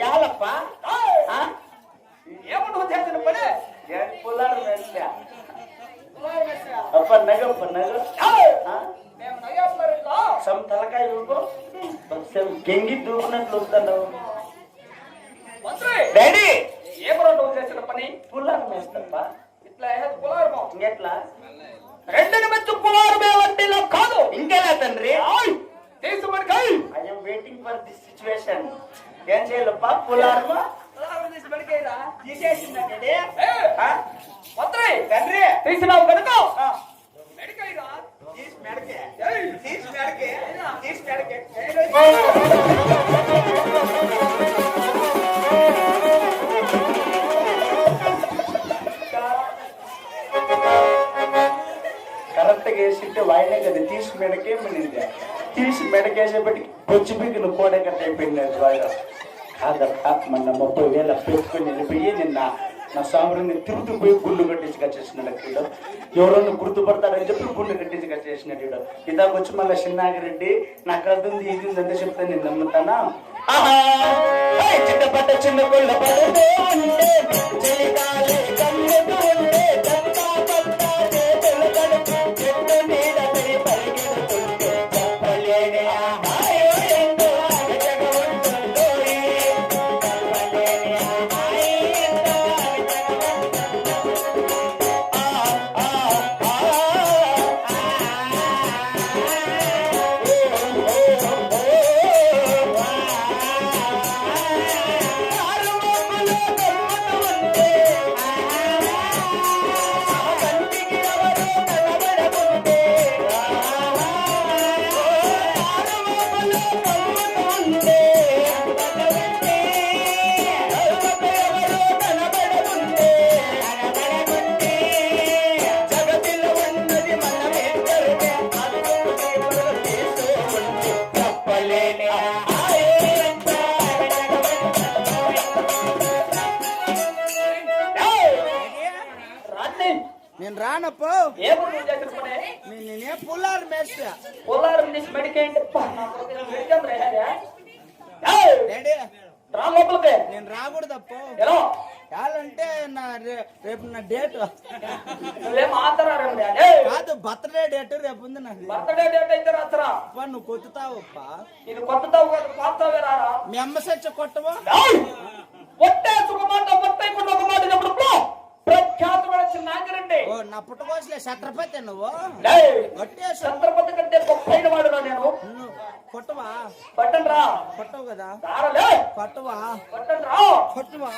ಯಾಲಪ್ಪ ಏಮನ್ ಅಂತ ಹೇಳ್ತೀನಿ ಬರೀ ಏನ್ ಪುಲ್ಲಾರ ಮೇಸ್ಯ? ಅಪ್ಪ ನಗಪ್ಪ ನಗ. ಸಮ್ ತಲಕಾಯಿ ಬೇಕು ಸಮ್ ಕೆಂಗಿ దూకున్నట్లు వస్తాను డాడీ ఏ పొలం చేసిన పని పుల్లారు మేస్తప్ప ఇట్లా పులారు ఇంకెట్లా రెండు మెచ్చు పులారు మేవంటిలో కాదు ఇంకెలా తండ్రి I'm waiting for this situation ఏం చేయాలప్పా పుల్లారమా కులారం తీసి మడికైరా తీసేసిందా డాడీ ఏ ఆ? మంత్రి తండ్రి. తీసినావు కనుక. ఆ. మెడికైరా. తీసి మెడకే. ఏయ్. తీసి మెడకే. తీసి మెడకే. కరెక్ట్గా వేసింటే వాయినే కదా తీసి మెడకే మినింది తీసి మెడకేసేపటికి బొచ్చు బిగ్గును కోడెకట్ట అయిపోయింది అది వాయిదా కాదక్క మొన్న ముప్పై వేల పెట్టుకొని వెళ్ళిపోయి నిన్న నా సామరుని తిరుగుతూ పోయి గుళ్ళు కట్టించి కట్టేసినాడు అక్కడ ఎవరన్నా గుర్తుపడతారని చెప్పి గుళ్ళు కట్టించి కట్టేసినాడు ఈడ. ఇందాక వచ్చి మళ్ళీ చిన్నాగిరెడ్డి నాకు అది ఉంది ఇది ఉంది అంటే చెప్తే నేను నమ్ముతానా? చిన్న పట్ట చిన్న గుళ్ళ పడుతూ ಬಂದೆ నేను రానప్పు. నేను పుల్లారు మేస్తా కులారం తీసి మెడికైంటే మెడికం రేహారా ఏయ్! డాడీ రా లోపలికి. నేను రాకూడదప్పు. ఎలా? నా రేపు నా డేట్. కాదు బర్త్డే డేట్ రేపు ఉంది నాది. బర్త్డే డేట్ అయితే రాత్రా? నువ్వు కొత్తుతావప్ప. ఇది కొత్త తావు కాదు పాత తావే రారా? మీ అమ్మ సచ్చ కొట్టవా? ఏయ్! ఒట్టే సుఖమాట ఒట్టైకుండా ఒక మాట చెప్పడు నా పుట్టకోసలే ఛత్రపతి నువ్వు. ఛత్రపతి కంటే గొప్పైన వాడు నేను. కొట్టవా? పట్టండి రా కొట్టవు కదా. కొట్టవా? రా కొట్టవా?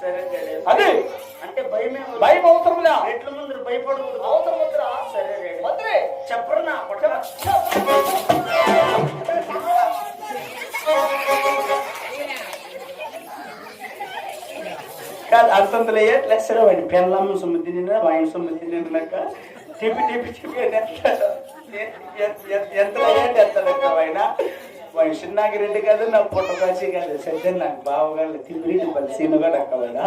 సరే డాడీ. అది అంటే. భయం అవసరం లే ఎట్ల ముందు భయపడకూడదు అవసరం వద్దురా సరే డాడీ. మంత్రి చెప్పరు నా కొట్ట కాదు అంతంతలో ఎట్లా సరే వాడి పెళ్ళమ్మ సొమ్మిది నిన్న వాయిన సొమ్మిది నిన్నాక టిపి టిపి టిపి అని ఎత్తాడు. ఎ- ఎ- ఎ- ఎంతలో నాకు రెండు ఆయన కాదు నా పుట్టకాసి కాదు. సత్యం నాకు బావగాళ్ళు తిరిగి పది సీనుగా అక్కవాడా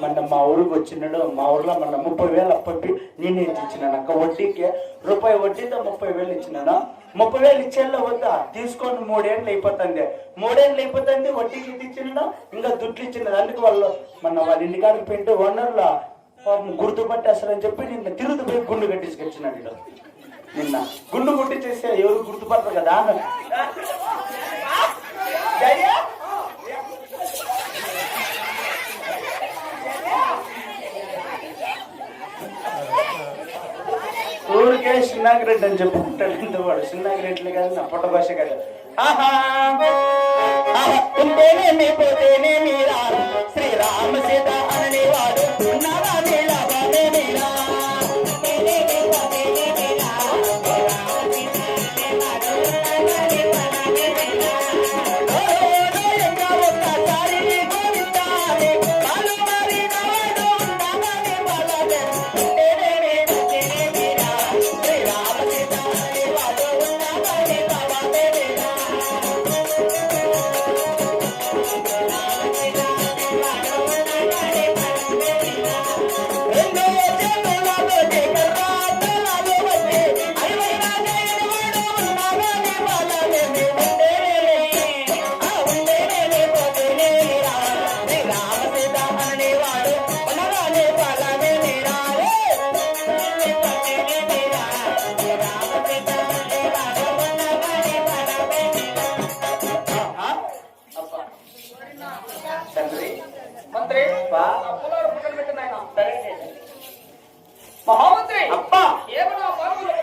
మొన్న మా ఊరికి వచ్చినాడు మా ఊర్లో మొన్న ముప్పై వేలు అప్పటి నేనే ఇచ్చినాను అక్క వడ్డీకి రూపాయి వడ్డీతో ముప్పై వేలు ఇచ్చినాను? ముప్పై వేలు ఇచ్చేళ్ళ వద్దా? తీసుకొని మూడేళ్ళు అయిపోతుంది. మూడేళ్ళు అయిపోతుంది వడ్డీకి ఇది ఇచ్చినాడు ఇంకా దుడ్లు ఇచ్చినది అందుకు వాళ్ళు మొన్న వాళ్ళ ఇంటికాడికి పెట్టి ఓనర్లో పాపం గుర్తుపట్టేస్తారని చెప్పి నిన్న తిరుగుతూ పోయి గుండు కట్టించుకొచ్చినాడు నిన్న గుండు కొట్టించేస్తే ఎవరు గుర్తుపడతారు కదా ఊరికే చిన్నాగిరెడ్డి అని చెప్పుకుంటాడు ఎంత వాడు. సున్నాగ్రెడ్లు కాదు నా పొట్ట భాష కాదు. ఆహా! ఆహా, ఉంటేనేమి పోతేనేమి రా శ్రీరామ సీత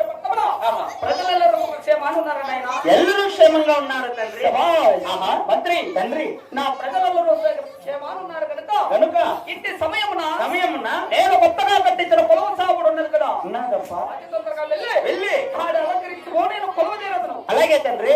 పక్కన ప్రజలెల్లరూ క్షేమాన్ని ఉన్నారని ఆయన ఎల్లరూ క్షేమంగా ఉన్నారు తండ్రి శభాష్. ఆహా. మంత్రి తండ్రి నా ప్రజలెల్లరూ క్షేమాన్ని ఉన్నారు కనుక కనుక ఇంటి సమయమున సమయమున నేను కొత్తగా కట్టించిన పొలవ సాగుడు ఉన్నది కదా ఉన్నాదప్పా అతి తొందరగా వెళ్ళి వెళ్ళి ఆడ అలంకరించుకో నేను కొలువ తీరదును అలాగే తండ్రి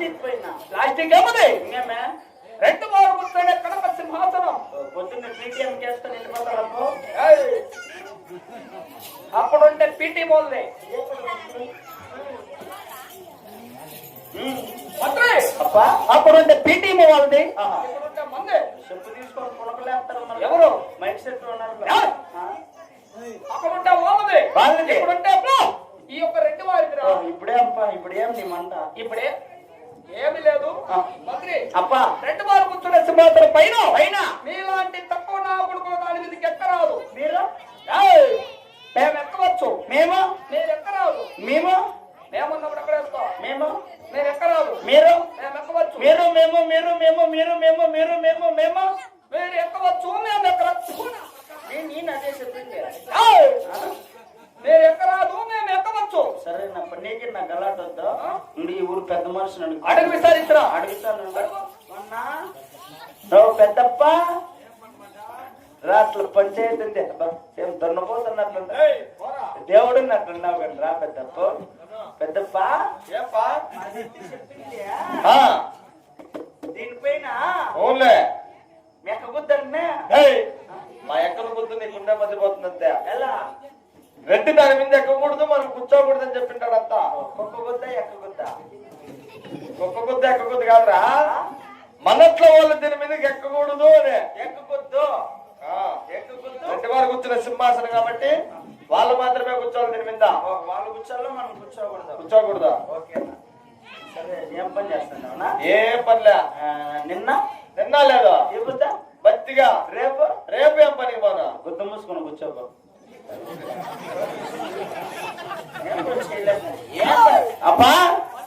ప్లాస్టిక్ పోయినా. ప్లాస్టిక్ ఏమది? ఇంకేమే? రెండు వారు కూర్చొని కనక సింహాసనం పొద్దున్న పీటీఎం చేస్తాను ఏయ్. అప్పుడుంటే పీటీ బోల్దే అప్పుడుంటే పీటీ వాళ్ళది? చెప్పు తీసుకొని పునకలేస్తారు మరి. ఎవరు? మైక్ సెట్ ఉన్నారు? అప్పుడుంటే వాళ్ళది. ఇప్పుడుంటే అప్పుడు ఈ యొక్క రెండు వారికి ఓ, ఇప్పుడే అప్పా ఇప్పుడేం నీ మంట? ఇప్పుడే ఏమీ లేదు. మంత్రి అప్పా. రెండు వారు కూర్చున్న సింహాసనం పైన. పైన. మీలాంటి తక్కువ నా కొడుకులు దాని మీదకి ఎక్కరాదు. మీరు! మేము ఎక్కవచ్చు? మేము? నేను ఎక్కరాదు. మేము? మేమున్నప్పుడు ఎక్కడ వేస్తాం మేము? నేను ఎక్కరాదు. మీరు? మేము ఎక్కవచ్చు. మీరు మేము మీరు మేము మీరు మేము మీరు మేము మేము? మీరు ఎక్కవచ్చు? మేము ఎక్కవచ్చు నేను నేను అదే చెప్పింది ఏయ్! మీరు ఎక్కరాదు మేము ఎక్కవచ్చు సరే నా నీకు నా గలాట వద్దా ఉండి ఈ ఊరు పెద్ద మనిషిని అడుగు అడుగు విచారించరా అడుగుతాను నువ్వు పెద్దప్ప రా అట్లా పంచాయతీ ఉంది ఏం దున్నపోతున్నట్లుంది దేవుడు ఉన్నట్టున్నావు కానీ రా పెద్దప్ప. పెద్దప్ప. దీనిపైన ఓన్లే. మెక్కబుద్దన్నే మా ఎక్కడ బుద్ధి నీకుండే మధ్యపోతుంది అంతే ఎలా? రెడ్డి దాని మీద ఎక్కకూడదు మనం కూర్చోకూడదు అని చెప్పింటాడు అంతా కుక్క గుద్ద. ఒక్క బుద్ధి ఎక్కకూడదు కాదురా. మనట్లో వాళ్ళు దీని మీదకి ఎక్కకూడదు అని. ఎక్కగుద్దు రెడ్డి వారు కూర్చున్న సింహాసనం కాబట్టి వాళ్ళు మాత్రమే కూర్చోవాలి దీని మీద. వాళ్ళు కూర్చోాలో మనం కూర్చోకూడదు? కూర్చోకూడదు? ఓకేనా సరే ఏం పని చేస్తున్నావునా ఏ పనిలే. నిన్న? తిన్నా లేదా? బతిగా రేపు? రేపు ఏం పనికి పోనా? గుద్ద మూసుకొని కూర్చోబో చేయలేదు